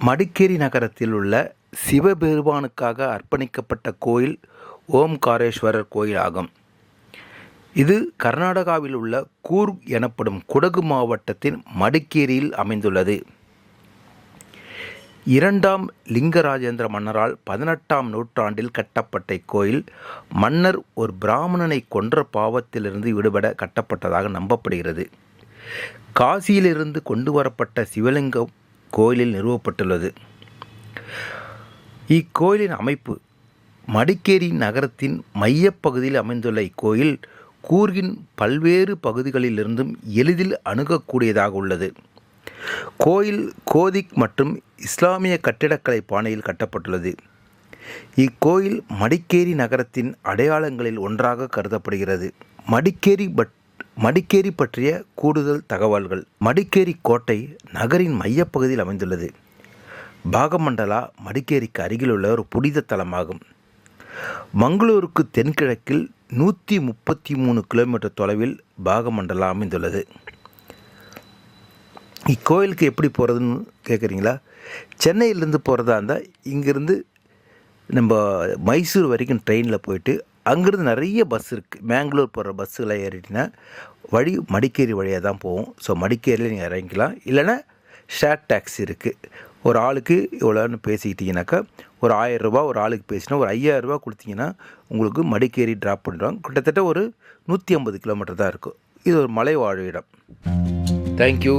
மடிக்கேரி நகரத்தில் உள்ள சிவபெருமானுக்காக அர்ப்பணிக்கப்பட்ட கோயில் ஓம்காரேஸ்வரர் கோயில் ஆகும். இது கர்நாடகாவில் உள்ள கூர்க் எனப்படும் குடகு மாவட்டத்தின் மடிக்கேரியில் அமைந்துள்ளது. இரண்டாம் லிங்கராஜேந்திர மன்னரால் பதினெட்டாம் நூற்றாண்டில் கட்டப்பட்ட இக்கோயில் மன்னர் ஒரு பிராமணனை கொன்ற பாவத்திலிருந்து விடுபட கட்டப்பட்டதாக நம்பப்படுகிறது. காசியிலிருந்து கொண்டு வரப்பட்ட சிவலிங்கம் கோயிலில் நிறுவப்பட்டுள்ளது. இக்கோயிலின் அமைப்பு மடிக்கேரி நகரத்தின் மையப்பகுதியில் அமைந்துள்ள இக்கோயில் கூர்கின் பல்வேறு பகுதிகளிலிருந்தும் எளிதில் அணுகக்கூடியதாக உள்ளது. கோயில் கோதிக் மற்றும் இஸ்லாமிய கட்டிடக்கலை பாணியில் கட்டப்பட்டுள்ளது. இக்கோயில் மடிக்கேரி நகரத்தின் அடையாளங்களில் ஒன்றாக கருதப்படுகிறது. மடிக்கேரி பட் மடிக்கேரி பற்றிய கூடுதல் தகவல்கள். மடிக்கேரி கோட்டை நகரின் மையப்பகுதியில் அமைந்துள்ளது. பாகமண்டலா மடிக்கேரிக்கு அருகிலுள்ள ஒரு புனித தலமாகும். மங்களூருக்கு தென்கிழக்கில் நூற்றி முப்பத்தி மூணு கிலோமீட்டர் தொலைவில் பாகமண்டலா அமைந்துள்ளது. இக்கோயிலுக்கு எப்படி போகிறதுன்னு கேட்குறீங்களா சென்னையிலேருந்து போகிறதா இருந்தால் இங்கேருந்து நம்ம மைசூர் வரைக்கும் ட்ரெயினில் போயிட்டு அங்கேருந்து நிறைய பஸ் இருக்குது மேங்களூர் போகிற பஸ்ஸுலாம் ஏறிட்டிங்கன்னா வழி மடிக்கேரி வழியாக தான் போகும். ஸோ மடிக்கேரியில் நீங்கள் இறங்கிக்கலாம். இல்லைன்னா ஷேர் டாக்ஸி இருக்குது ஒரு ஆளுக்கு இவ்வளோன்னு பேசிக்கிட்டிங்கனாக்கா ஒரு ஆயிரரூபா ஒரு ஆளுக்கு பேசினா ஒரு ஐயாயிரரூபா கொடுத்தீங்கன்னா உங்களுக்கு மடிக்கேரி ட்ராப் பண்ணிடுவாங்க. கிட்டத்தட்ட ஒரு நூற்றி ஐம்பது கிலோமீட்டர் தான் இருக்கும். இது ஒரு மலை வாழும் இடம் தேங்க்யூ